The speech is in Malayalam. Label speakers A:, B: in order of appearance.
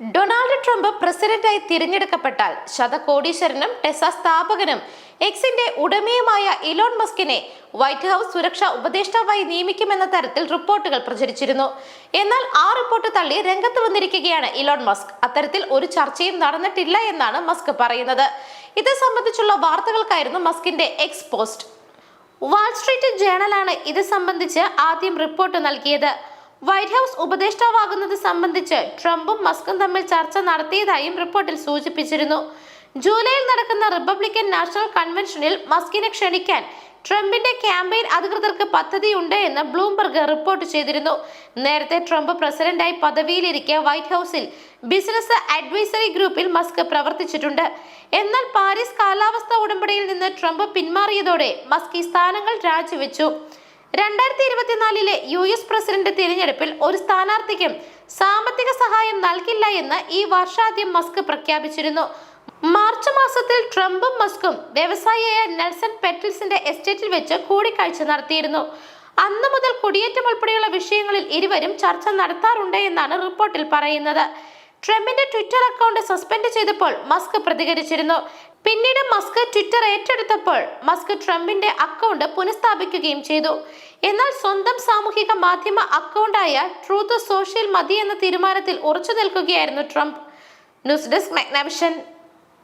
A: ഡൊണാൾഡ് ട്രംപ് പ്രസിഡന്റായി തിരഞ്ഞെടുക്കപ്പെട്ടാൽ ശതകോടീശ്വരനും ടെസ സ്ഥാപകനും എക്സിന്റെ ഉടമയുമായ ഇലോൺ മസ്കിനെ വൈറ്റ് ഹൗസ് സുരക്ഷാ ഉപദേഷ്ടാവായി നിയമിക്കുമെന്ന തരത്തിൽ റിപ്പോർട്ടുകൾ പ്രചരിച്ചിരുന്നു. എന്നാൽ ആ റിപ്പോർട്ട് തള്ളി രംഗത്ത് വന്നിരിക്കുകയാണ് ഇലോൺ മസ്ക്. അത്തരത്തിൽ ഒരു ചർച്ചയും നടന്നിട്ടില്ല എന്നാണ് മസ്ക് പറയുന്നത്. ഇത് സംബന്ധിച്ചുള്ള വാർത്തകൾക്കായിരുന്നു മസ്കിന്റെ എക്സ് പോസ്റ്റ്. വാൾസ്ട്രീറ്റ് ജേണലാണ് ഇത് സംബന്ധിച്ച് ആദ്യം റിപ്പോർട്ട് നൽകിയത്. വൈറ്റ് ഹൗസ് ഉപദേഷ്ടാവാകുന്നത് സംബന്ധിച്ച് ട്രംപും മസ്കും തമ്മിൽ ചർച്ച നടത്തിയതായും റിപ്പോർട്ടിൽ സൂചിപ്പിച്ചിരുന്നു. ജൂലൈയിൽ നടക്കുന്ന റിപ്പബ്ലിക്കൻ നാഷണൽ കൺവെൻഷനിൽ മസ്കിനെ ക്ഷണിക്കാൻ ട്രംപിന്റെ ക്യാമ്പയിൻ അധികൃതർക്ക് പദ്ധതിയുണ്ട് എന്ന് ബ്ലൂംബർഗ് റിപ്പോർട്ട് ചെയ്തിരുന്നു. നേരത്തെ ട്രംപ് പ്രസിഡന്റായി പദവിയിലിരിക്കെ വൈറ്റ് ഹൗസിൽ ബിസിനസ് അഡ്വൈസറി ഗ്രൂപ്പിൽ മസ്ക് പ്രവർത്തിച്ചിട്ടുണ്ട്. എന്നാൽ പാരീസ് കാലാവസ്ഥാ ഉടമ്പടിയിൽ നിന്ന് ട്രംപ് പിന്മാറിയതോടെ മസ്ക് ഈ സ്ഥാനങ്ങൾ രാജിവെച്ചു. രണ്ടായിരത്തി ഇരുപത്തിനാലിലെ യു എസ് പ്രസിഡന്റ് തിരഞ്ഞെടുപ്പിൽ ഒരു സ്ഥാനാർത്ഥിക്കും സാമ്പത്തിക സഹായം നൽകില്ല എന്ന് ഈ വർഷാദ്യം മസ്ക് പ്രഖ്യാപിച്ചിരുന്നു. മാർച്ച് മാസത്തിൽ ട്രംപും മസ്കും വ്യവസായിയായ നെൽസൺ പെറ്റിൽസിന്റെ എസ്റ്റേറ്റിൽ വെച്ച് കൂടിക്കാഴ്ച നടത്തിയിരുന്നു. അന്ന് മുതൽ കുടിയേറ്റം ഉൾപ്പെടെയുള്ള വിഷയങ്ങളിൽ ഇരുവരും ചർച്ച നടത്താറുണ്ട് എന്നാണ് റിപ്പോർട്ടിൽ പറയുന്നത്. ട്രംപിന്റെ ട്വിറ്റർ അക്കൗണ്ട് സസ്പെൻഡ് ചെയ്തപ്പോൾ മസ്ക് പ്രതികരിച്ചിരുന്നു. പിന്നീട് മസ്ക് ട്വിറ്റർ ഏറ്റെടുത്തപ്പോൾ മസ്ക് ട്രംപിന്റെ അക്കൗണ്ട് പുനഃസ്ഥാപിക്കുകയും ചെയ്തു. എന്നാൽ സ്വന്തം സാമൂഹിക മാധ്യമ അക്കൗണ്ടായ ട്രൂത്ത് സോഷ്യൽ മതി എന്ന തീരുമാനത്തിൽ ഉറച്ചു നിൽക്കുകയായിരുന്നു ട്രംപ്. News desk മെഗ്നാവിഷൻ.